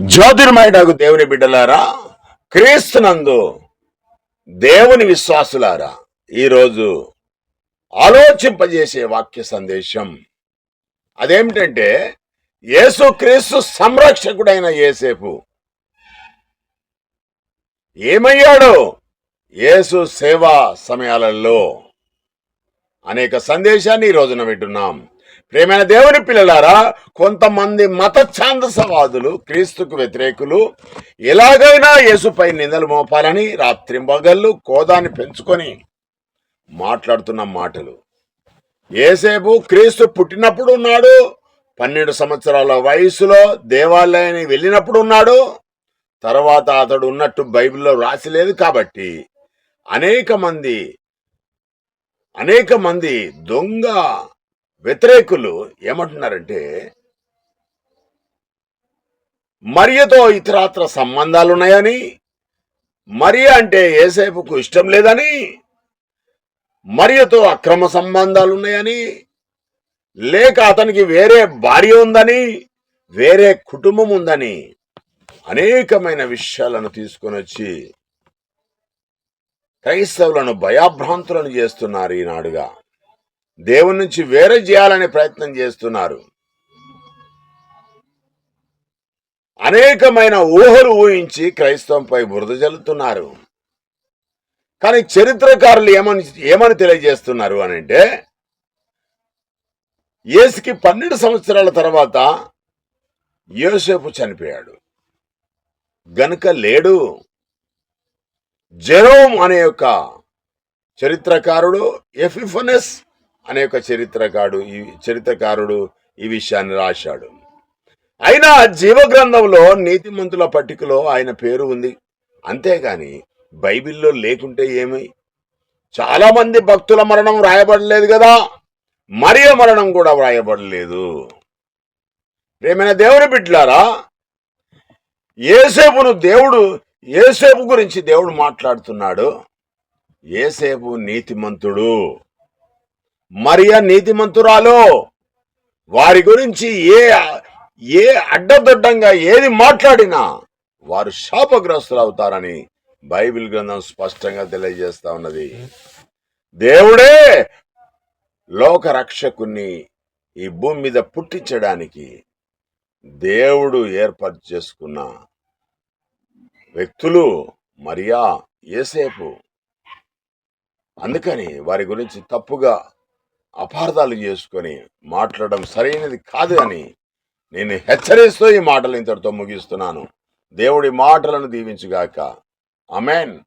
జ్యోతిర్మయుడకు దేవుని బిడ్డలారా క్రీస్తునందు దేవుని విశ్వాసులారా ఈరోజు ఆలోచింపజేసే వాక్య సందేశం. అదేమిటంటే యేసు క్రీస్తు సంరక్షకుడైన ఏసేపు ఏమయ్యాడు? యేసు సేవా సమయాలలో అనేక సందేశాన్ని ఈ రోజున వింటున్నాం. ప్రేమైన దేవుని పిల్లలారా కొంతమంది మత ఛాందసవాదులు క్రీస్తుకు వ్యతిరేకులు ఎలాగైనా యేసుపై నిందలు మోపాలని రాత్రింబగళ్ళు కోదాన్ని పెంచుకొని మాట్లాడుతున్న మాటలు. ఏసేపు క్రీస్తు పుట్టినప్పుడు ఉన్నాడు పన్నెండు సంవత్సరాల వయసులో దేవాలయాన్ని వెళ్ళినప్పుడు ఉన్నాడు. తర్వాత అతడు ఉన్నట్టు బైబిల్లో రాసి లేదు కాబట్టి అనేక మంది అనేక మంది దొంగ వ్యతిరేకులు ఏమంటున్నారంటే మరియతో ఇతరాత్ర సంబంధాలున్నాయని మరియ అంటే ఏసేపుకు ఇష్టం లేదని మరియతో అక్రమ సంబంధాలున్నాయని లేక అతనికి వేరే భార్య ఉందని వేరే కుటుంబం ఉందని అనేకమైన విషయాలను తీసుకొని వచ్చి క్రైస్తవులను భయాభ్రాంతులను చేస్తున్నారు ఈనాడుగా. దేవుని నుంచి వేరే చేయాలనే ప్రయత్నం చేస్తున్నారు. అనేకమైన ఊహలు ఊహించి క్రైస్తవంపై బురద జల్లుతున్నారు. కానీ చరిత్రకారులు ఏమని ఏమని తెలియజేస్తున్నారు అని అంటే యేసుకి పన్నెండు సంవత్సరాల తర్వాత యోసేపు చనిపోయాడు. గనుక లేడు. జెరోమ్ అనే యొక్క చరిత్రకారుడు ఎఫిఫనెస్ అనేక ఒక చరిత్రకారుడు ఈ చరిత్రకారుడు ఈ విషయాన్ని రాశాడు. అయినా జీవగ్రంథంలో నీతిమంతుల పట్టికలో ఆయన పేరు ఉంది. అంతేగాని బైబిల్లో లేకుంటే ఏమి? చాలామంది భక్తుల మరణం రాయబడలేదు కదా! మరియ మరణం కూడా వ్రాయబడలేదు ప్రేమైన దేవుని బిడ్లారా ఏసేపును దేవుడు ఏసేపు గురించి దేవుడు మాట్లాడుతున్నాడు. ఏసేపు నీతిమంతుడు. మరియ నీతిమంతురాలో. వారి గురించి ఏ ఏ అడ్డదొడ్డంగా ఏది మాట్లాడినా వారు శాపగ్రస్తులు అవుతారని బైబిల్ గ్రంథం స్పష్టంగా తెలియజేస్తా ఉన్నది. దేవుడే లోక రక్షకుణ్ణి ఈ భూమి మీద పుట్టించడానికి దేవుడు ఏర్పాటు చేసుకున్న వ్యక్తులు మరియా ఏసేపు అందుకని వారి గురించి తప్పుగా అపార్థాలు చేసుకొని మాట్లాడడం సరైనది కాదు అని నేను హెచ్చరిస్తూ ఈ మాటలు ఇంతటితో ముగిస్తున్నాను. దేవుడి మాటలను దీవించుగాక. అమెన్